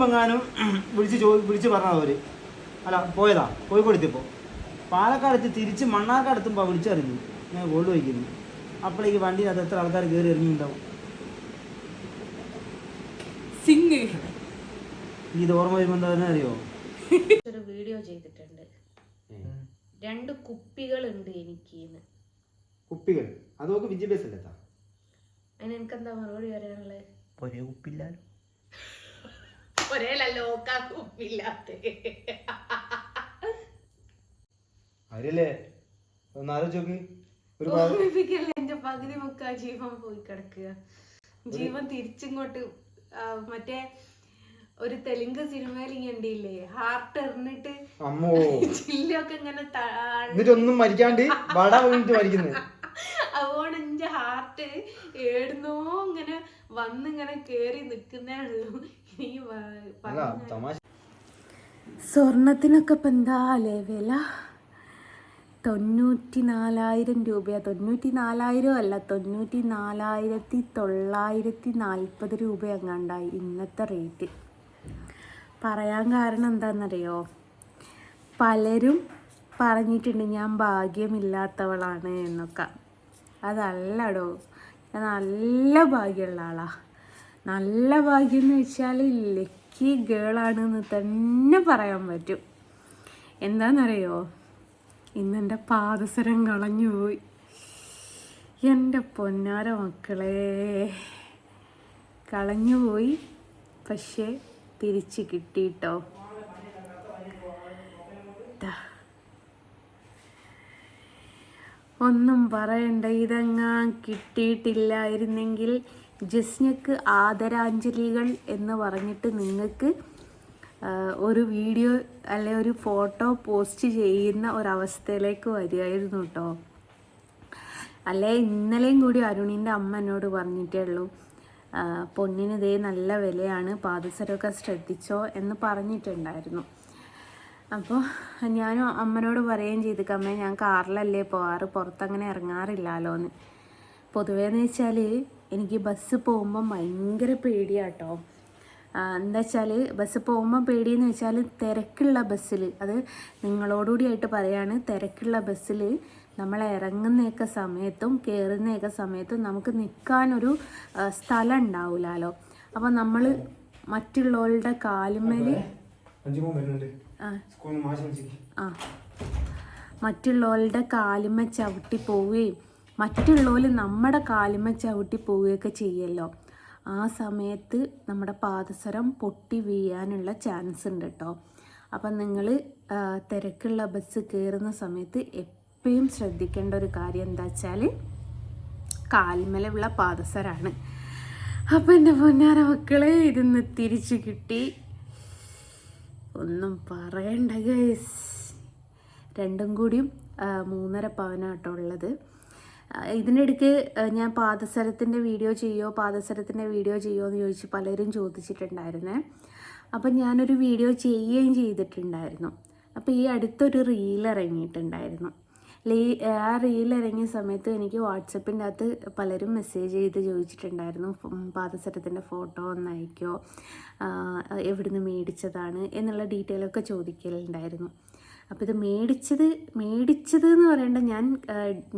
പോകുമ്പോങ്ങാനും വിളിച്ച് ചോ വിളിച്ച് പറഞ്ഞാൽ അവർ അല്ല പോയതാ. കോഴിക്കോട് എത്തിയപ്പോൾ പാലക്കാട് തിരിച്ച് മണ്ണാർക്കാട് എത്തുമ്പോൾ വിളിച്ചറിഞ്ഞു. ഞാൻ ഗോൾഡ് വയ്ക്കുന്നു അപ്പോഴേക്ക് വണ്ടിനകത്ത് എത്ര ആൾക്കാർ കയറി ഇറങ്ങിയിട്ടുണ്ടാവും സിംഗ്. ഇത് ഓർമ്മ വരുമ്പോൾ എന്താ തന്നെ അറിയോ? ഒരു വീഡിയോ ചെയ്തിട്ടുണ്ട്. രണ്ട് കുപ്പികൾ ഉണ്ട് എനിക്ക് കുപ്പികൾ? അതൊക്കെ വിദ്യാഭ്യാസം അല്ലേ അതിന് എനിക്ക് എന്താ മറുപടി പറയാനുള്ളത്? ഒരേ കുപ്പില്ലാലോ ഒരേ loca കുപ്പില്ലാത്ത അരില്ലേ ഒന്ന് ആലോചിക്ക് ഒരു ഓർമ്മിപ്പിക്കല്ലേ എന്റെ പകുതി മുക്കാ ജീവൻ പോയി കിടക്കുക. ജീവൻ തിരിച്ചിങ്ങോട്ട് മറ്റേ ഒരു തെലുങ്ക് സിനിമയിൽ ഉണ്ടില്ലേ ഹാർട്ട് എറിഞ്ഞിട്ട് അമ്മോ. ചില്ലൊക്കെ ഇങ്ങനെ എന്നിട്ടൊന്നും മരിക്കാണ്ട് വട വീണിട്ട് മരിക്കുന്നത് അതുകൊണ്ട് എന്റെ ഹാർട്ട് ഏടുന്നോ ഇങ്ങനെ വന്നിങ്ങനെ കേറി നിക്കുന്നേ ഉള്ളൂ. സ്വർണത്തിനൊക്കെ ഇപ്പം എന്താ അല്ലേ വില? തൊണ്ണൂറ്റി നാലായിരം രൂപയാ. തൊണ്ണൂറ്റി നാലായിരം അല്ല തൊണ്ണൂറ്റി നാലായിരത്തി തൊള്ളായിരത്തി നാൽപ്പത് രൂപ എങ്ങാണ്ടായി ഇന്നത്തെ റേറ്റ്. പറയാൻ കാരണം എന്താണെന്നറിയോ പലരും പറഞ്ഞിട്ടുണ്ട് ഞാൻ ഭാഗ്യമില്ലാത്തവളാണ് എന്നൊക്കെ. അതല്ലടോ ഞാൻ നല്ല ഭാഗ്യമുള്ള ആളാ. നല്ല ഭാഗ്യം എന്ന് വെച്ചാൽ ലക്കി ഗേളാണെന്ന് തന്നെ പറയാൻ പറ്റും. എന്താണെന്നറിയോ ഇന്നെന്റെ പാദസരം കളഞ്ഞു പോയി. എന്റെ പൊന്നാര മക്കളെ കളഞ്ഞു പോയി പക്ഷേ തിരിച്ച് കിട്ടിയിട്ടോ ഒന്നും പറയണ്ട ഇതെങ്ങാൻ കിട്ടിയിട്ടില്ലായിരുന്നെങ്കിൽ ജസ്നക്ക് ആദരാഞ്ജലികൾ എന്ന് പറഞ്ഞിട്ട് നിങ്ങൾക്ക് ഒരു വീഡിയോ അല്ലെ ഒരു ഫോട്ടോ പോസ്റ്റ് ചെയ്യുന്ന ഒരവസ്ഥയിലേക്ക് വരികയായിരുന്നു കേട്ടോ. അല്ലേ ഇന്നലെയും കൂടി അരുണിന്റെ അമ്മ എന്നോട് പറഞ്ഞിട്ടേ ഉള്ളൂ പൊന്നിന് ഇതേ നല്ല വിലയാണ് പാദസരമൊക്കെ ശ്രദ്ധിച്ചോ എന്ന് പറഞ്ഞിട്ടുണ്ടായിരുന്നു. അപ്പോൾ ഞാനും അമ്മനോട് പറയുകയും ചെയ്തു അമ്മേ ഞാൻ കാറിലല്ലേ പോവാറ് പുറത്തങ്ങനെ ഇറങ്ങാറില്ലല്ലോ എന്ന് പൊതുവേന്ന് വെച്ചാൽ എനിക്ക് ബസ് പോകുമ്പോൾ ഭയങ്കര പേടിയാട്ടോ. എന്താ വെച്ചാൽ ബസ് പോകുമ്പോൾ പേടിയെന്ന് വെച്ചാൽ തിരക്കുള്ള ബസ്സിൽ അത് നിങ്ങളോടുകൂടിയായിട്ട് പറയാണ് തിരക്കുള്ള ബസ്സിൽ നമ്മൾ ഇറങ്ങുന്നയൊക്കെ സമയത്തും കയറുന്നയൊക്കെ സമയത്തും നമുക്ക് നിൽക്കാനൊരു സ്ഥലം ഉണ്ടാവില്ലല്ലോ അപ്പോൾ നമ്മൾ മറ്റുള്ളവരുടെ കാലുമേൽ ആ. മറ്റുള്ളവരുടെ കാലുമ്മ ചവിട്ടി പോവുകയും മറ്റുള്ളവർ നമ്മുടെ കാലുമ ചവിട്ടി പോവുകയൊക്കെ ചെയ്യല്ലോ. ആ സമയത്ത് നമ്മുടെ പാദസരം പൊട്ടി വീഴാനുള്ള ചാൻസ് ഉണ്ട് കേട്ടോ അപ്പം നിങ്ങൾ തിരക്കുള്ള ബസ് കയറുന്ന സമയത്ത് എപ്പോഴും ശ്രദ്ധിക്കേണ്ട ഒരു കാര്യം എന്താ വെച്ചാൽ കാൽമലുള്ള പാദസരാണ്. അപ്പം എന്റെ പൊന്നാര മക്കളെ ഇതിന്ന് തിരിച്ചു കിട്ടി. ഒന്നും പറയണ്ട ഗൈസ് രണ്ടും കൂടിയും മൂന്നര പവനാട്ടോ ഉള്ളത്. ഇതിനിടയ്ക്ക് ഞാൻ പാദസരത്തിന്റെ വീഡിയോ ചെയ്യോ പാദസരത്തിന്റെ വീഡിയോ ചെയ്യോ എന്ന് ചോദിച്ച് പലരും ചോദിച്ചിട്ടുണ്ടായിരുന്നേ. അപ്പം ഞാനൊരു വീഡിയോ ചെയ്യുകയും ചെയ്തിട്ടുണ്ടായിരുന്നു. അപ്പോൾ ഈ അടുത്തൊരു റീൽ ഇറങ്ങിയിട്ടുണ്ടായിരുന്നു. ലീ ആ റീൽ ഇറങ്ങിയ സമയത്ത് എനിക്ക് വാട്സപ്പിന്റെ അകത്ത് പലരും മെസ്സേജ് ചെയ്ത് ചോദിച്ചിട്ടുണ്ടായിരുന്നു. പാദസരത്തിന്റെ ഫോട്ടോ ഒന്ന് അയക്കോ എവിടുന്ന് മേടിച്ചതാണ് എന്നുള്ള ഡീറ്റെയിലൊക്കെ ചോദിക്കലുണ്ടായിരുന്നു. അപ്പോൾ ഇത് മേടിച്ചത് മേടിച്ചത് എന്ന് പറയേണ്ട ഞാൻ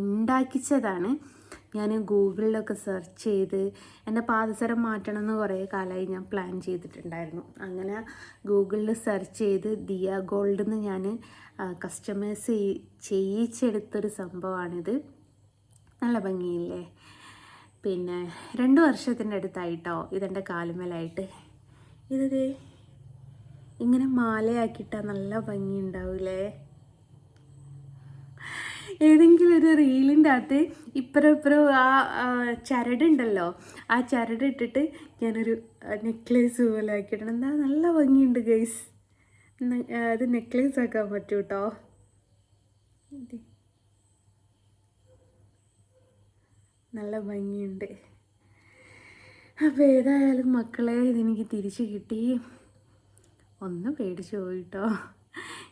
ഉണ്ടാക്കിച്ചതാണ്. ഞാൻ ഗൂഗിളിലൊക്കെ സെർച്ച് ചെയ്ത് എന്റെ പാദസരം മാറ്റണം എന്ന് കുറേ കാലമായി ഞാൻ പ്ലാൻ ചെയ്തിട്ടുണ്ടായിരുന്നു. അങ്ങനെ ഗൂഗിളിൽ സെർച്ച് ചെയ്ത് ദിയ ഗോൾഡ് എന്ന് ഞാൻ കസ്റ്റമേഴ്സ് ചെയ്യിച്ചെടുത്തൊരു സംഭവമാണിത് നല്ല ഭംഗിയില്ലേ? പിന്നെ രണ്ട് വർഷത്തിന്റെ അടുത്തായിട്ടോ ഇതെന്റെ കാലുമേലായിട്ട്. ഇതേ ഇങ്ങനെ മാലയാക്കിയിട്ടാൽ നല്ല ഭംഗി ഉണ്ടാവില്ലേ ഏതെങ്കിലും ഒരു റീലിന്റെ അകത്ത് ഇപ്പുറം ഇപ്പുറം ആ ചരട് ചരടുണ്ടല്ലോ. ആ ചരട് ഇട്ടിട്ട് ഞാനൊരു നെക്ലേസ് പോലെ ആക്കിയിട്ടുണ്ട്. എന്താ നല്ല ഭംഗിയുണ്ട് ഗൈസ്. അത് നെക്ലേസ് ആക്കാൻ പറ്റൂ കേട്ടോ നല്ല ഭംഗിയുണ്ട്. അപ്പോൾ ഏതായാലും മക്കളെ ഇതെനിക്ക് തിരിച്ചു കിട്ടി. ഒന്ന് പേടിച്ചു പോയിട്ടോ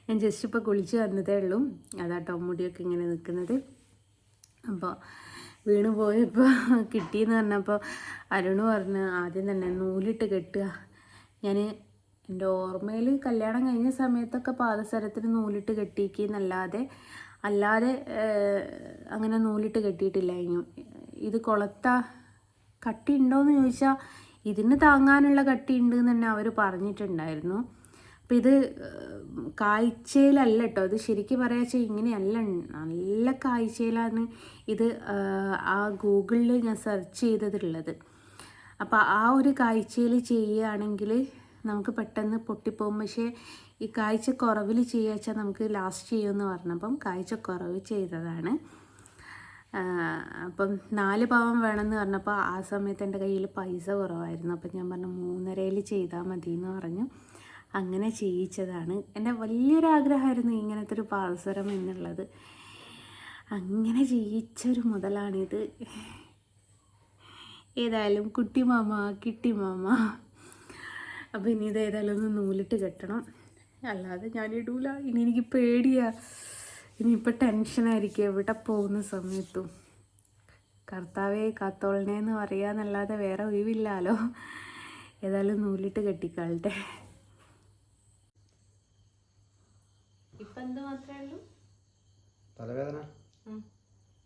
ഞാൻ ജസ്റ്റ് ഇപ്പോൾ കുളിച്ച് വന്നതേ ഉള്ളൂ. അതാട്ടോ മുടിയൊക്കെ ഇങ്ങനെ നിൽക്കുന്നത്. അപ്പോൾ വീണ് പോയപ്പോൾ കിട്ടിയെന്ന് പറഞ്ഞപ്പോൾ അരുണ് പറഞ്ഞ് ആദ്യം തന്നെ നൂലിട്ട് കെട്ടുക. ഞാൻ എന്റെ ഓർമ്മയിൽ കല്യാണം കഴിഞ്ഞ സമയത്തൊക്കെ പാദസരത്തിന് നൂലിട്ട് കെട്ടിക്ക് എന്നല്ലാതെ അല്ലാതെ അങ്ങനെ നൂലിട്ട് കെട്ടിയിട്ടില്ല ഇനിയും ഇത് കൊളത്ത കട്ടി ഉണ്ടോയെന്ന് ചോദിച്ചാൽ ഇതിന് താങ്ങാനുള്ള കട്ടി ഉണ്ട് എന്ന് തന്നെ അവർ പറഞ്ഞിട്ടുണ്ടായിരുന്നു. അപ്പം ഇത് കാഴ്ചയിലല്ല കേട്ടോ ഇത് ശരിക്കും പറയാച്ചാൽ ഇങ്ങനെയല്ല. നല്ല കാഴ്ചയിലാണ് ഇത് ആ ഗൂഗിളിൽ ഞാൻ സെർച്ച് ചെയ്തതുള്ളത്. അപ്പോൾ ആ ഒരു കാഴ്ചയിൽ ചെയ്യുകയാണെങ്കിൽ നമുക്ക് പെട്ടെന്ന് പൊട്ടിപ്പോകും പക്ഷേ ഈ കാഴ്ച കുറവിൽ ചെയ്യുക വെച്ചാൽ നമുക്ക് ലാസ്റ്റ് ചെയ്യുമെന്ന് പറഞ്ഞപ്പം കാഴ്ച കുറവ് ചെയ്തതാണ് അപ്പം നാല് പാവം വേണമെന്ന് പറഞ്ഞപ്പോൾ ആ സമയത്ത് എന്റെ കയ്യിൽ പൈസ കുറവായിരുന്നു. അപ്പം ഞാൻ പറഞ്ഞു മൂന്നരയിൽ ചെയ്താൽ മതി എന്ന് പറഞ്ഞു. അങ്ങനെ ചെയ്യിച്ചതാണ്. എന്റെ വലിയൊരാഗ്രഹമായിരുന്നു ഇങ്ങനത്തെ ഒരു പാദസരം എന്നുള്ളത്. അങ്ങനെ ചെയ്യിച്ചൊരു മുതലാണിത്. ഏതായാലും കുട്ടി മാമ കിട്ടി മാമ. അപ്പം ഇനി ഇത് ഏതായാലും ഒന്ന് നൂലിട്ട് കെട്ടണം. അല്ലാതെ ഞാൻ ഇടൂല. ഇനി എനിക്ക് പേടിയാ. ഇനിയിപ്പോൾ ടെൻഷനായിരിക്കും എവിടെ പോകുന്ന സമയത്തും. കർത്താവെ കാത്തോളണേന്ന് പറയാന്നല്ലാതെ വേറെ ഒഴിവില്ലാലോ. ഏതായാലും നൂലിട്ട് കെട്ടിക്കാളുടെ എന്ത് മാത്രമേ ഉള്ളൂ തലവേദന.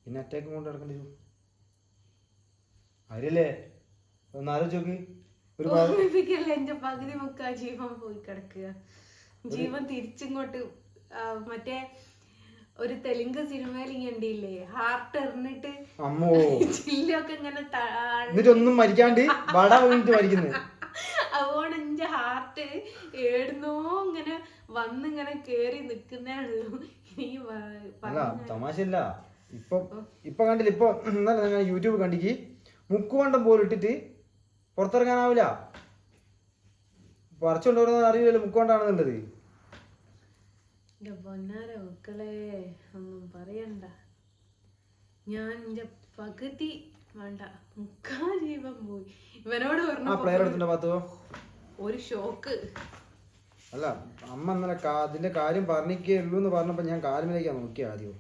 പിന്നെ അറ്റാക്ക് കൊണ്ട് നടക്കേണ്ടി വരും. ഒരു പാ- ഓർമ്മിപ്പിക്കല്ലേ എന്റെ പകുതി മുക്കാ ജീവൻ പോയി കിടക്കുക. ജീവൻ തിരിച്ചിങ്ങോട്ട് മറ്റേ ഒരു തെലുങ്ക് സിനിമയിൽ കണ്ടില്ലേ? ഹാർട്ട് എറിഞ്ഞിട്ട് ചില്ലൊക്കെ ഇങ്ങനെ എന്നിട്ടൊന്നും മരിക്കാണ്ട് വട വീണിട്ട് മരിക്കുന്നത് അതുകൊണ്ട് എന്റെ ഹാർട്ട് ഏടുന്നോ ഇങ്ങനെ വന്ന് ഇങ്ങനെ കേറി നിൽക്കുന്നേ ഉള്ളൂ. അല്ല തമാശല്ല ഇപ്പൊ ഇപ്പൊ കണ്ടില്ല ഇപ്പൊ ഇന്നലെ യൂട്യൂബ് കണ്ടിക്ക്. മുക്കുവണ്ടം പോലും ഇട്ടിട്ട് പുറത്തിറങ്ങാനാവില്ല. പറിച്ചുകൊണ്ട് വരുന്നത് അറിയില്ലല്ലോ മുക്കുവണ്ടാണെന്നുള്ളത്. എന്റെ പൊന്നാര മക്കളെ ഒന്നും പറയണ്ട. ഞാൻ എന്റെ പകുതി വേണ്ട. മുക്കാൽ ജീവൻ പോയി. ഇവനോട് ആ പ്ലെയർ പാത്തോ? ഒരു ഷോക്ക് അല്ല അമ്മ ഇന്നലെ അതിന്റെ കാര്യം പറഞ്ഞിക്കേ ഉള്ളൂ എന്ന് പറഞ്ഞപ്പോ ഞാൻ കാലിലേക്കാ നോക്കിയ ആദ്യം.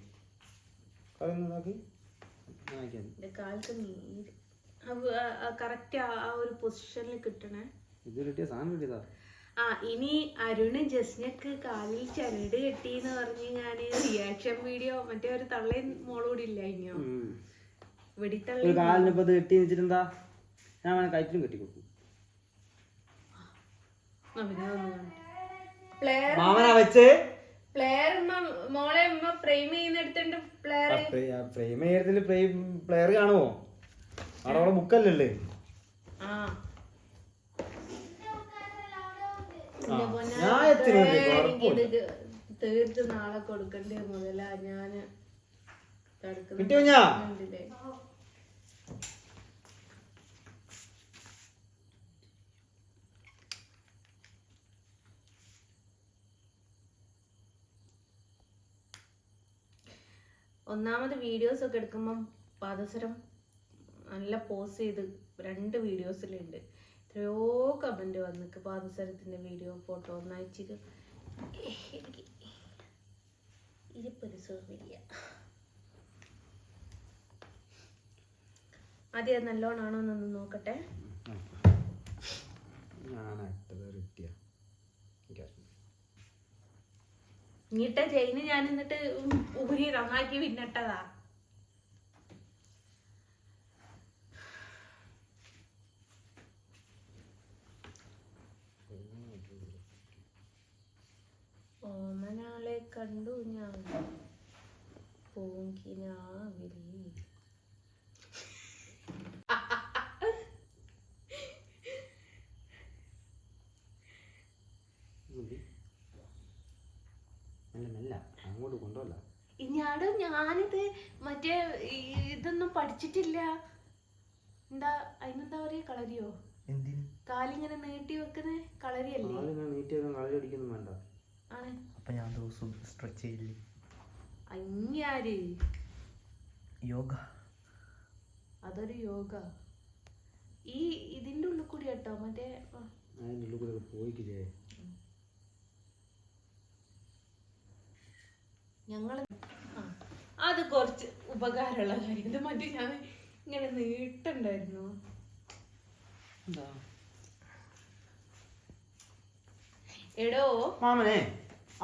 ഇത് കിട്ടിയ സാധനം കിട്ടിയതാ. ആ ഇനി അരുണ് ജസ്നക്ക് കാലിൽ ചരട് കെട്ടി എന്ന് പറഞ്ഞ് ഞാൻ റിയാക്ഷൻ വീഡിയോ മറ്റേ ഒരു തള്ളയും മോളൂടി ഇല്ല ഇനിയോ വെടിത്തള്ളി തള്ളി കാലിന് ഇപ്പൊ കെട്ടി വെച്ചിട്ടെന്താ ഞാൻ വേണം കയറ്റിലും കെട്ടി കൊടുക്കും. പ്ലെയർ മാമനാ വെച്ച്? പ്ലെയർ മോളെ ഉമ്മ ഫ്രെയിം ചെയ്യുന്നിടത്തുണ്ട് പ്ലെയർ. ഫ്രെയിം പ്ലെയർ കാണുമോ അവിടെ അവിടെ ഞാൻ തീർത്ത് നാളെ കൊടുക്കണ്ടേ മുതലാ ഞാൻ കിടക്കുന്ന കിട്ടിയോ ഞാ ഒന്നാമത് വീഡിയോസ് ഒക്കെ എടുക്കുമ്പം പാദസരം നല്ല പോസ് ചെയ്ത് രണ്ട് വീഡിയോസിലുണ്ട് എത്രയോ കമന്റ് വന്നിക്ക് പാദസരത്തിന്റെ വീഡിയോ ഫോട്ടോ ഒന്ന് അയച്ചിട്ട് എനിക്ക് ഇതിപ്പോ ഒരു സുഖമില്ല. ആദ്യം നല്ലോണാണോ എന്നൊന്ന് നോക്കട്ടെ. ഇങ്ങിട്ട ചെയിന് ഞാൻ എന്നിട്ട് ഊരി നന്നാക്കി പിന്നിട്ടതാ ഓമനാളെ കണ്ടു ഞാൻ പൂങ്കിനാവിൽ മെല്ലെ മെല്ലെ അങ്ങോട്ട് കൊണ്ടുപോല ഞാട് ഞാനിത് മറ്റേ ഈ- ഇതൊന്നും പഠിച്ചിട്ടില്ല. എന്താ അതിനെന്താ പറയാ കളരിയോ? എന്തിന്? കാലിങ്ങനെ നീട്ടി വെക്കുന്ന കളരിയല്ലേ? കാലിങ്ങനെ നീട്ടി വെക്കാൻ കളി അടിക്കൊന്നും വേണ്ട. അപ്പൊ ഞാൻ ദിവസവും സ്ട്രെച്ച് ചെയ്യില്ലേ അഞ്ഞാര് യോഗ. അതൊരു യോഗ. ഈ ഇതിന്റെ ഉള്ളിൽ കൂടി കേട്ടോ മറ്റേ ആ, അതിന്റെ ഉള്ളിൽ കൂടെ പോയിക്കില്ലേ? ഞങ്ങൾ അത് കുറച്ച് ഉപകാരമുള്ള കാര്യം. ഇത് മറ്റേ ഞാൻ ഇങ്ങനെ നീട്ടണ്ടായിരുന്നു. എടോ. മാമനെ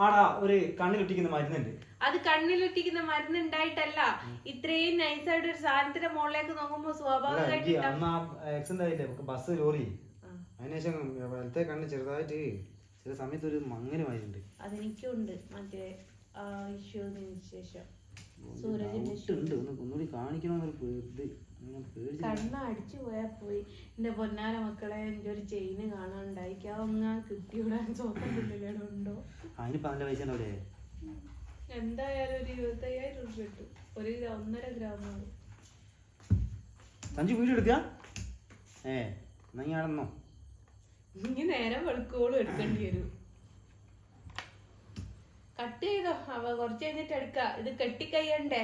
ആടാ ഒരു കണ്ണിലൊട്ടിക്കുന്ന മരുന്നുണ്ട്. അത് കണ്ണിലൊട്ടിക്കുന്ന മരുന്ന് ഉണ്ടായിട്ടല്ല ഇത്രയും നൈസായിട്ട് ഒരു സാധനത്തിന്റെ മുകളിലേക്ക് നോക്കുമ്പോ സ്വാഭാവികമായിട്ട് ബസ് ലോറി. അതിനുശേഷം വലത്തെ കണ്ണ് ചെറുതായിട്ട് ചില സമയത്ത് ഒരു മങ്ങനുമായിട്ടുണ്ട് അതെനിക്കുണ്ട്. മറ്റേ ഇഷ്യൂ ശേഷം. ഒന്നുകൂടി കാണിക്കണമെന്നൊരു പേ- ഇത്. ഞാൻ പേടിച്ചു കണ്ണ് അടിച്ചു പോയാ പോയി. എന്റെ പൊന്നാര മക്കളെ എന്റെ ഒരു ചെയിന് കാണാണ്ടായിക്ക് അതൊന്നും കിട്ടിയൂടാൻ പൈസ ഉണ്ടാവില്ലേ എന്തായാലും ഒരു ഇരുപത്തയ്യായിരം രൂപ കിട്ടും. ഒരു ഒന്നര ഗ്രാം സഞ്ജു വീഡിയോ എടുക്കുക ഏ എന്നാ ഞാൻ ഇനി നേരം വെളുക്കോളും എടുക്കേണ്ടി വരും. കട്ട് ചെയ്തോ. അവ കുറച്ച് കഴിഞ്ഞിട്ട് എടുക്ക. ഇത് കെട്ടിക്കയ്യണ്ടേ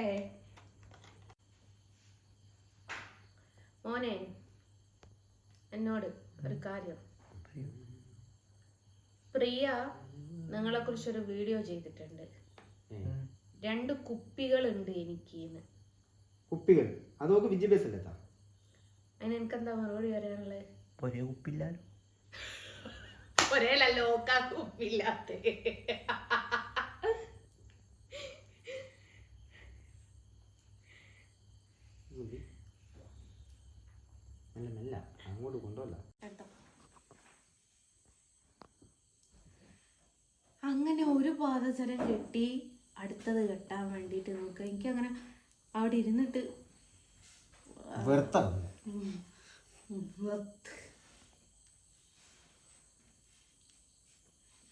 മോനെ എന്നോട് ഒരു കാര്യം. പ്രിയ നിങ്ങളെ കുറിച്ചൊരു വീഡിയോ ചെയ്തിട്ടുണ്ട്. രണ്ട് കുപ്പികൾ ഉണ്ട് എനിക്ക് കുപ്പികൾ? അതൊക്കെ വിദ്യാഭ്യാസം അതിന് എനിക്ക് എന്താ എനിക്കെന്താ മറുപടി പറയാനുള്ളത് ഒരേ കുപ്പില്ല ഒരേ ലോക്കാ കുപ്പില്ലാത്ത മെല്ലെ മെല്ലെ അങ്ങോട്ട് കൊണ്ടുവല്ല. അങ്ങനെ ഒരു പാദസരം കെട്ടി അടുത്തത് കെട്ടാൻ വേണ്ടിയിട്ട് നോക്കുക എനിക്ക് അങ്ങനെ അവിടെ ഇരുന്നിട്ട്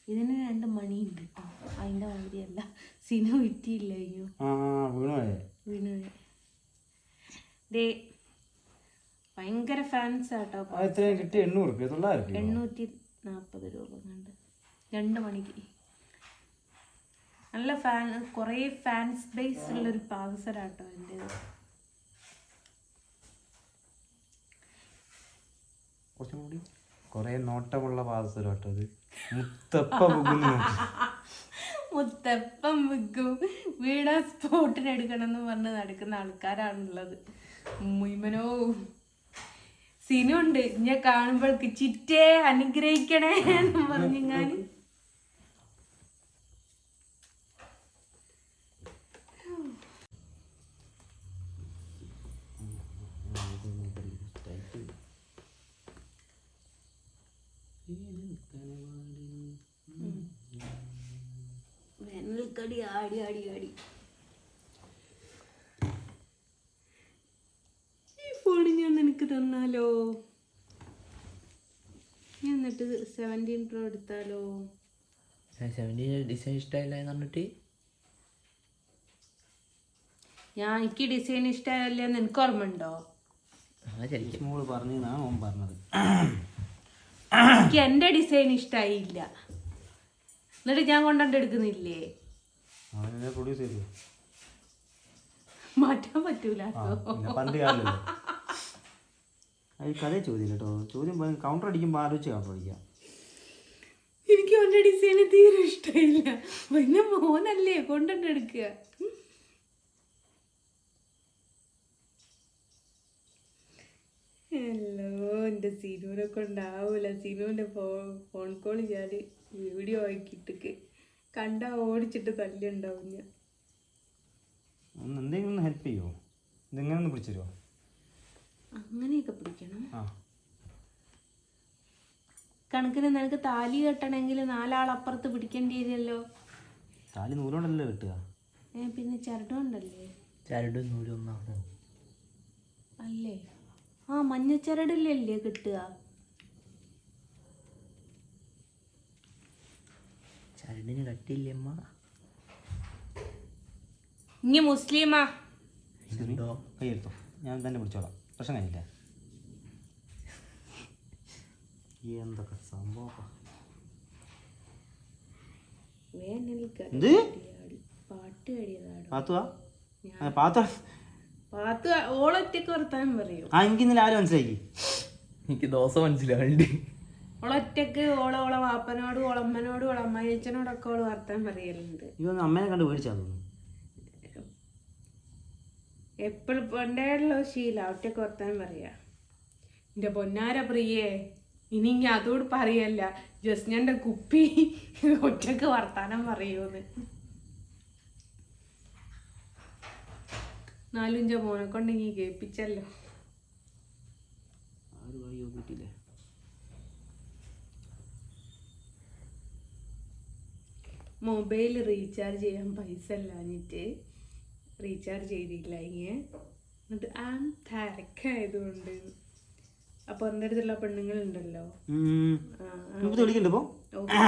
ഇതിന് രണ്ട് മണിയുണ്ട് കേട്ടോ. അതിന്റെ മാതിരിയല്ല. സിനിമ കിട്ടിയില്ല അയ്യോ. വീണു വീണ് ദേ ഭയങ്കര ഫാൻസ് ആട്ടോ ആ കിട്ടി എണ്ണൂറ് തൊള്ളായിരം എണ്ണൂറ്റി നാൽപ്പത് രൂപ കണ്ട് രണ്ട് മണിക്ക്. നല്ല ഫാൻ കുറേ ഫാൻസ് ബേസ് ഉള്ളൊരു പാദസരാട്ടോ എന്റെ കുറച്ചും കൂടി. കുറെ നോട്ടമുള്ള പാദസരം കേട്ടോ അത് മുത്തപ്പ മുത്തപ്പം വിൽക്കും വീടാ സ്പോട്ടിന് എടുക്കണം എന്ന് പറഞ്ഞ് നടക്കുന്ന ആൾക്കാരാണുള്ളത്. മുയ്മനോ സിനുണ്ട്. ഞാൻ കാണുമ്പോഴേക്ക് ചിറ്റേ അനുഗ്രഹിക്കണേ എന്ന് പറഞ്ഞു ഞാൻ. വേനൽക്കടി ആടി ആടി ആടി. ഫോൺ ഞാൻ നിനക്ക് തന്നാലോ? ഞാൻ എന്നിട്ട് സെവന്റീൻ പ്രോ എടുത്താലോ? സെവന്റീൻ ഡിസൈൻ ഇഷ്ടമായില്ല എന്ന് പറഞ്ഞിട്ട്? ഞാൻ എനിക്ക് ഡിസൈൻ ഇഷ്ടമായില്ല നിനക്ക് ഓർമ്മ ഉണ്ടോ ആ ശരിക്കും. മോൾ പറഞ്ഞു ഓൻ പറഞ്ഞത്. എനിക്ക് എന്റെ ഡിസൈൻ ഇഷ്ടമായില്ല എന്നിട്ട് ഞാൻ കൊണ്ടുകൊണ്ട് എടുക്കുന്നില്ലേ? മാറ്റാൻ പറ്റൂല പണ്ട് കാലല്ലോ? അത് കഥ ചോദ്യം കേട്ടോ. ചോദ്യം കൗണ്ടർ അടിക്കുമ്പോൾ ആലോചിച്ച് കൗണ്ടർ അടിക്കാം. എനിക്ക് അവന്റെ ഡിസൈൻ തീരെ ഇഷ്ടമില്ല പിന്നെ മോനല്ലേ കൊണ്ടുകൊണ്ട് എടുക്കുക? ഹലോ എന്റെ സിനുവിനെ കൊണ്ടാവൂല. സിനുവിന്റെ ഫോ ഫോൺ കോൾ ഞാൻ വീഡിയോ ആക്കിയിട്ടൊക്കെ. കണ്ടാ ഓടിച്ചിട്ട് തല്ലുണ്ടാവും ഞാൻ. എന്തെങ്കിലും ഒന്ന് ഹെൽപ്പ് ചെയ്യുമോ ഇതെങ്ങനെ ഒന്ന് പിടിച്ചു തരുമോ അങ്ങനെയൊക്കെ പിടിക്കണം. കണക്കിന് നിനക്ക് താലി കെട്ടണമെങ്കിൽ നാലാളപ്പുറത്ത് പിടിക്കേണ്ടി വരുമല്ലോ താലി നൂലോണ്ടല്ലോ കിട്ടുക? ഏ പിന്നെ ചരടുണ്ടല്ലേ ചരടും നൂലും ഒന്നാണോ അല്ലേ? ആ മഞ്ഞ മഞ്ഞച്ചരടിലല്ലേ കിട്ടുക? ചരടിന് കട്ടിയില്ലേ അമ്മ? ഇനി മുസ്ലിമാ. ഞാൻ തന്നെ പിടിച്ചോളാം. പ്രശ്നം കഴിഞ്ഞില്ല എന്തൊക്കെ സംഭവം എന്ത്? പാട്ട് കടിയതാടോ പാത്തുവാ? ആ, പാത്ത. പാത്ത് ഓളൊറ്റക്ക് വർത്താനം പറയും. ആ എനിക്ക് ഇന്നലെ ആരും മനസ്സിലാക്കി എനിക്ക് ദോശ മനസ്സിലാവുന്നുണ്ട് ഓളൊറ്റക്ക് ഓളെ ഓളെ വാപ്പനോടും ഓളമ്മനോടും ഓളെ വർത്താനം പറയലുണ്ട്. ഇതൊന്നും അമ്മേനെ കണ്ട് പേടിച്ചാ തോന്നുന്നു. എപ്പോഴും പണ്ടേയുള്ള ശീല. ഒറ്റയ്ക്ക് ഓർത്താൻ പറയാ. എന്റെ പൊന്നാര പ്രിയേ ഇനി ഇനി അതോട് പറയല്ല. ജസ്റ്റ് എന്റെ കുപ്പി ഒറ്റയ്ക്ക് വർത്താനം പറയൂന്ന് നാലുഞ്ച മോനെ കൊണ്ടെങ്കിൽ കേൾപ്പിച്ചല്ലോ. മൊബൈൽ റീചാർജ് ചെയ്യാൻ പൈസ ഇല്ലാഞ്ഞിട്ട് റീചാർജ് ചെയ്തില്ല ഇങ്ങനെ എന്നിട്ട് ആ തിരക്കായതുകൊണ്ട്. അപ്പൊ എന്റെ അടുത്തുള്ള പെണ്ണുങ്ങൾ ഉണ്ടല്ലോ ആ, ആ,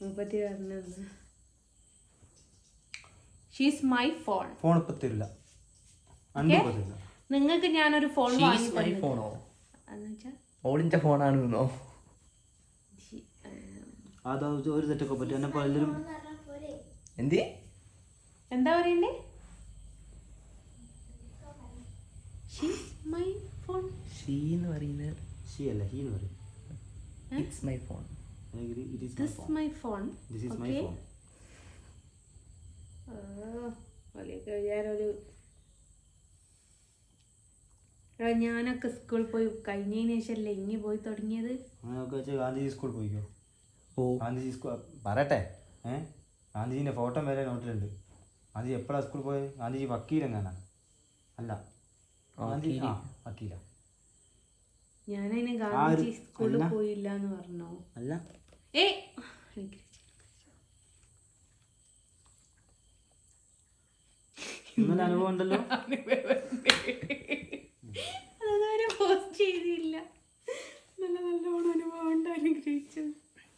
മുപ്പത്തി പറഞ്ഞു ഷീസ് മൈ ഫോൺ ഫോൺ പറ്റില്ല നിങ്ങൾക്ക് ഞാനൊരു ഫോൺ വാങ്ങി ഫോണോ ഓളിന്റെ ഫോണാണെന്നോ അതാ ഒരു തെറ്റൊക്കെ പറ്റും. എന്നെ എന്താ പറയണ്ടേ? ഷീസ് മൈ ഫോൺ ഷീ എന്ന് പറയുന്നത് ഷീ അല്ല ഹീ എന്ന് പറയും. It's my phone this it is my this phone. My phone എടാ ഞാനൊക്കെ സ്കൂളിൽ പോയി കഴിഞ്ഞതിന് ശേഷമല്ലേ ഇങ്ങി പോയി തുടങ്ങിയത്? അങ്ങനെയൊക്കെ ഗാന്ധിജി സ്കൂളിൽ പോയിക്കോ. ഓ. ഗാന്ധിജി സ്കൂൾ പറയട്ടെ. ഏ? ഗാന്ധിജീന്റെ ഫോട്ടോ വരെ നോട്ടിലുണ്ട് ഗാന്ധിജി എപ്പോഴാണ് സ്കൂളിൽ പോയത് ഗാന്ധിജി വക്കീലെങ്ങാനാ? അല്ല. ഞാനതിന് ഗാന്ധിജി സ്കൂളിൽ പോയില്ല എന്ന് പറഞ്ഞോ? അല്ല. ഏ ഇന്നലെ അനുഭവം ഉണ്ടല്ലോ. അതൊരു പോസ്റ്റ് ചെയ്തില്ല. നല്ല നല്ലോണം അനുഭവം ഉണ്ട് അനുഗ്രഹിച്ചത്.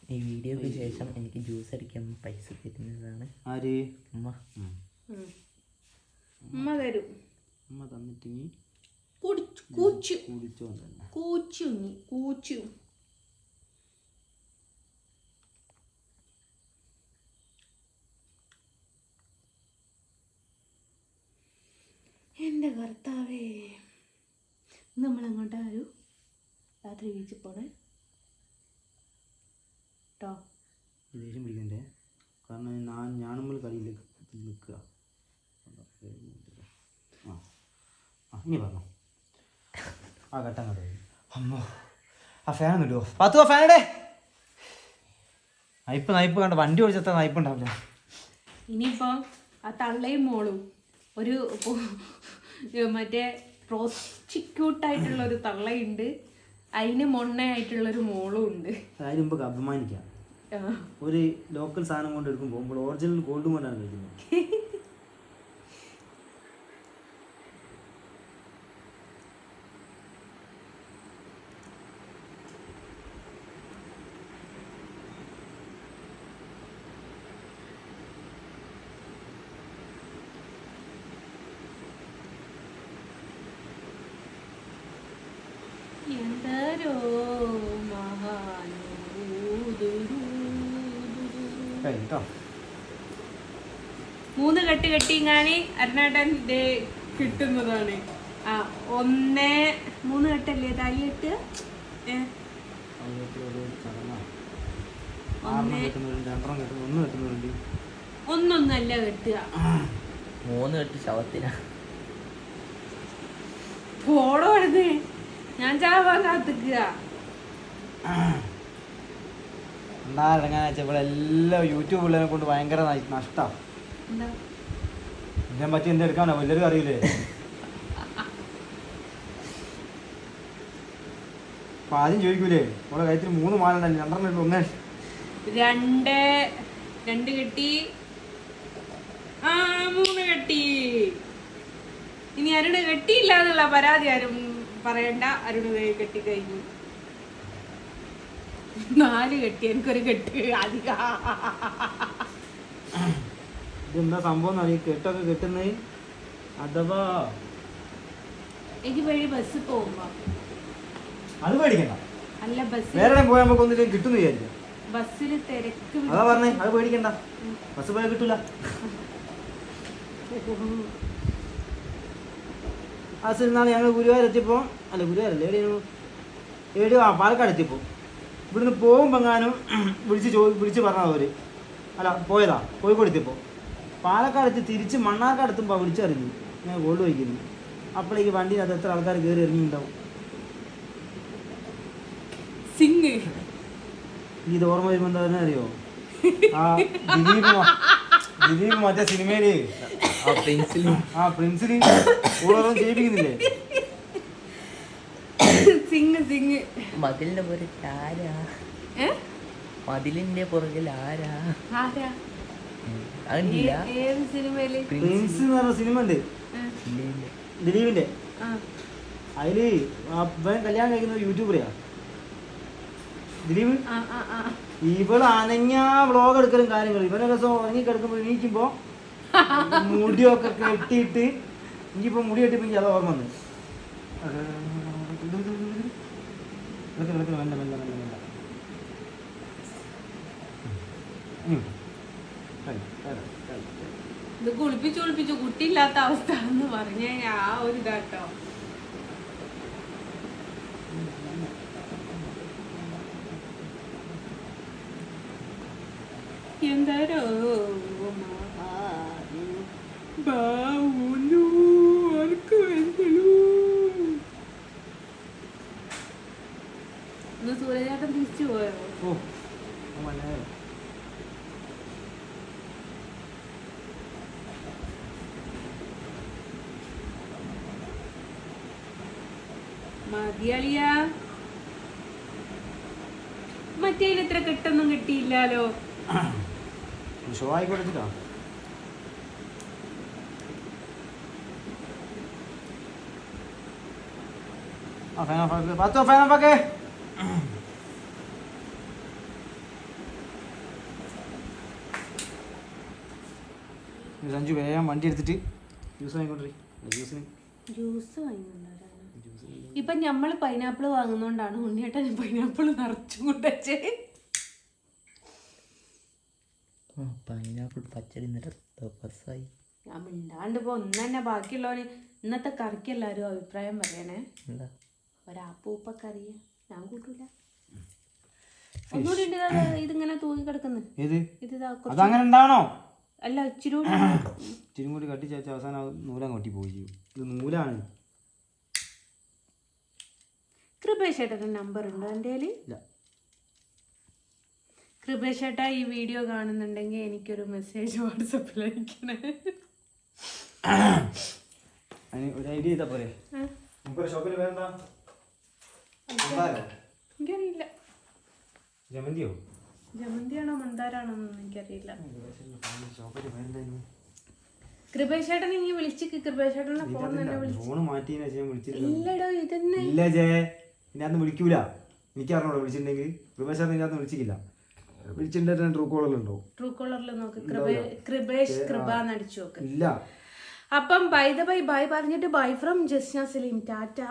ഈ വീഡിയോക്ക് ശേഷം എനിക്ക് ജ്യൂസ് അടിക്കാൻ പൈസ തരുന്നതാണ്. ആര്. ഉമ്മ. തരും. അമ്മ തന്നിട്ട് കുടിച്ചു കൂച്ചു. നമ്മൾ അങ്ങോട്ട് കൂച്ചു കൂച്ചു. എന്റെ കർത്താവേ നമ്മൾ അങ്ങോട്ടാരും രാത്രി ബീച്ചിൽ പോണേ. കേട്ടോ ദേഷ്യം പിടിക്കണ്ടേ? കാരണം ഞാൻ ഞാനുമ്പോൾ കളിയിൽ നിൽക്കുക. ആ ആ ഇനി പറഞ്ഞോ. ആ ഘട്ടം കണ്ടു അമ്മോ ആ ഫാൻ ഇടുവോ? ആ ഫാനടെ നയിപ്പ് നയിപ്പ് കണ്ട? വണ്ടി ഓടിച്ചത്ര നയിപ്പ് ഉണ്ടാവില്ല. ഇനിയിപ്പോ ആ തള്ളയും മോളും ഒരു മറ്റേ പ്രോസിക്യൂട്ടായിട്ടുള്ള ഒരു തള്ളയുണ്ട്. അതിന് മൊണ്ണയായിട്ടുള്ള ഒരു മോളും ഉണ്ട്. അതിന് മുമ്പ് അഭിമാനിക്കാം ഒരു ലോക്കൽ സാധനം കൊണ്ട് എടുക്കുമ്പോൾ ഒറിജിനൽ ഗോൾഡ് കൊണ്ടാണ് കഴിക്കുന്നത്. മൂന്ന് കെട്ട് കെട്ടിങ്ങാണ് അരുണാട്ടൻ ദേ കിട്ടുന്നതാണ്. ആ ഒന്ന് മൂന്ന് കെട്ടല്ലേ? താലിയെട്ട് ഒന്നൊന്നല്ല കെട്ടുക. മൂന്ന് കെട്ട് ശവത്തിനാ. പോടോ വരുന്നേ ഞാൻ ചാവാൻ കാത്തിക്കുക വെച്ചാൽ ഇവിടെ എല്ലാം യൂട്യൂബ് ഉള്ളതിനെ കൊണ്ട് ഭയങ്കര നഷ്ടം. ഇതിനെ പറ്റി എന്ത് എടുക്കാനോ? എല്ലാവരും അറിയില്ലേ? അപ്പൊ ആദ്യം ചോദിക്കൂലേ? ഇവിടെ കയറ്റിൽ മൂന്ന് മാലുണ്ടല്ലേ രണ്ടെണ്ണം ഒന്നേ. രണ്ട്. രണ്ട് കെട്ടി. ആ മൂന്ന് കെട്ടി. ഇനി ആരുടെ കെട്ടിയില്ല എന്നുള്ള പരാതി ആരും. പറയണ്ട അരുണ് ദേ കെട്ടി കഴിഞ്ഞു നാല് കെട്ടി എനിക്കൊരു കെട്ട് അധിക. ഇതെന്താ സംഭവം അറിയാം കെട്ടൊക്കെ കെട്ടുന്നത് അഥവാ എനിക്ക് വഴി ബസ് പോകുമ്പോ. അത് പേടിക്കണ്ട. അല്ല ബസ് വേറെ പോയാൽ നമുക്ക് ഒന്നിലും കിട്ടുന്നു വിചാരിക്കും ബസ്സിൽ തിരക്ക് അതാ പറഞ്ഞേ അത് പേടിക്കണ്ട. ബസ് പോയാൽ കിട്ടൂല. ആ സിനിമ ഞങ്ങൾ ഗുരുവായൂർ എത്തിയപ്പോൾ അല്ല ഗുരുവായൂരല്ലേ എവിടെയാണ് എവിടെയോ ആ പാലക്കാട് എത്തിയപ്പോൾ ഇവിടുന്ന് പോകുമ്പോൾ എങ്ങാനും വിളിച്ച് ചോ വിളിച്ച് പറഞ്ഞാൽ അവർ അല്ല പോയതാ കോഴിക്കോട് എത്തിയപ്പോൾ പാലക്കാട് എത്തി തിരിച്ച് മണ്ണാർക്കാട് എത്തുമ്പോൾ വിളിച്ചറിഞ്ഞു ഞാൻ ഗോൾഡ് വയ്ക്കുന്നു അപ്പോഴേക്ക് വണ്ടിയിനകത്ത് എത്ര ആൾക്കാർ കയറി ഇറങ്ങിയിട്ടുണ്ടാവും. സിംഗ് ഇത് ഓർമ്മ വരുമ്പോ എന്താ തന്നെ അറിയോ? ആ ദിലീപ് ദിലീപ് മറ്റേ സിനിമയിൽ. ആ പ്രിൻസിലും ആ പ്രിൻസിന് ഓരോന്നും ചെയ്യിപ്പിക്കുന്നില്ലേ സിംഗ് സിംഗ് മതിലിന്റെ പുറകിൽ ആരാ? മതിലിന്റെ പുറകിൽ ആരാ? ആരാ? ഏത് സിനിമയിൽ? പ്രിൻസ് എന്ന് പറഞ്ഞ സിനിമ ഉണ്ട്. ദിലീപിന്റെ. ആ. അതിൽ അവൻ കല്യാണം കഴിക്കുന്ന ഒരു യൂട്യൂബറെയാ. ദിലീപ്? ആ, ആ, ആ. ഇവൾ അനങ്ങ വ്ളോഗ് എടുക്കലും കാര്യങ്ങളും. ഇവനൊക്കെ ഉറങ്ങി കിടക്കുമ്പോ എണീക്കുമ്പോ മുടിയൊക്കെ കെട്ടിയിട്ട് എനിക്കിപ്പോ മുടി കെട്ടിപ്പോൾ എനിക്ക് അത് ഓർമ്മ വന്നു. ഇതൊക്കെ ഇതൊക്കെ. ഇത് കുളിപ്പിച്ചു കുളിപ്പിച്ചു കുട്ടിയില്ലാത്ത അവസ്ഥ എന്ന് പറഞ്ഞ ആ ഒരു ഇതാട്ടോ. എന്താരോ? ബാവുന്നു തിരിച്ചു പോയോ ഓ മലയാളം മതിയളിയ. മറ്റേ ഇത്ര കിട്ടൊന്നും കിട്ടിയില്ലാലോ? ഷോ ആയിക്കോട്ടെ ആ ഫാൻ ഓഫ് ആക്ക്. പത്തോ ഫാൻ ഓഫ് ആക്കേ. സഞ്ജു വേഗം വണ്ടി എടുത്തിട്ട് ജ്യൂസ് വാങ്ങിക്കൊണ്ടിരി ജ്യൂസിന്. ജ്യൂസ് വാങ്ങിക്കൊണ്ടുവരാനോ ഇപ്പൊ ഞമ്മൾ പൈനാപ്പിൾ വാങ്ങുന്നോണ്ടാണ് ഉണ്ണിയേട്ടൻ പൈനാപ്പിൾ നിറച്ചും കൊണ്ടുവച്ചേ. പൈനാപ്പിൾ പച്ചടി ബസ്സായി ഞാൻ മിണ്ടാണ്ട് ഇപ്പൊ ഒന്ന് തന്നെ ബാക്കിയുള്ളവന് ഇന്നത്തെ കറിക്ക് എല്ലാരും അഭിപ്രായം പറയണേ. എന്താ? ഒരാപ്പൂപ്പ കറി ഞാൻ കൂട്ടൂല. ഒന്നുകൂടി ഇതിങ്ങനെ തൂങ്ങി കിടക്കുന്നു ഏത്? ഇത് ഇതാ അതങ്ങനെ ഉണ്ടാവണോ? അല്ല ഇച്ചിരി കൂടി ഇച്ചിരി കൂടി കട്ടി ചേച്ച അവസാനം അത് നൂലം കൊട്ടി പോയി ചെയ്യും ഇത് നൂലാണ്. കൃപേഷേട്ടന്റെ നമ്പർ ഉണ്ടോ എന്റെ കയ്യിൽ ഇല്ല. കൃപേഷ് ഈ വീഡിയോ കാണുന്നുണ്ടെങ്കിൽ എനിക്കൊരു മെസ്സേജ് വാട്സപ്പിൽ അയക്കണേ അതിന് ഒരു ഐഡിയ ചെയ്താ പോരെ. ആ, നമുക്കൊരു ഷോപ്പിൽ വേണ്ട. എനിക്കറിയില്ല. ജമന്തിയോ? ജമന്തിയാണോ മന്ദാരാണോ എന്നൊന്നും എനിക്കറിയില്ല ഷോപ്പിൽ ഇനി വിളിച്ചിക്ക്. കൃപേഷ് ഫോൺ തന്നെ ഫോൺ വിളിച്ചിട്ടില്ല ഇല്ലടോ ഇതന്നെ. ഇല്ല ജേ ഇതിനകത്ത് വിളിക്കൂല. എനിക്ക് അറിഞ്ഞോളൂ വിളിച്ചിട്ടുണ്ടെങ്കിൽ. കൃപേശ് ഇതിനകത്ത് വിളിച്ചിട്ടില്ല വിളിച്ചിട്ടുണ്ടെങ്കിൽ ട്രൂ കോളറിലുണ്ടോ ട്രൂ കോളറിൽ നോക്ക്. കൃപേ കൃപേഷ് കൃപ എന്നടിച്ചു നോക്ക്. ഇല്ല. അപ്പം ബൈ ദ ബൈ ബൈ പറഞ്ഞിട്ട് ബൈ ഫ്രം ജസ്ന സലീം ടാറ്റ.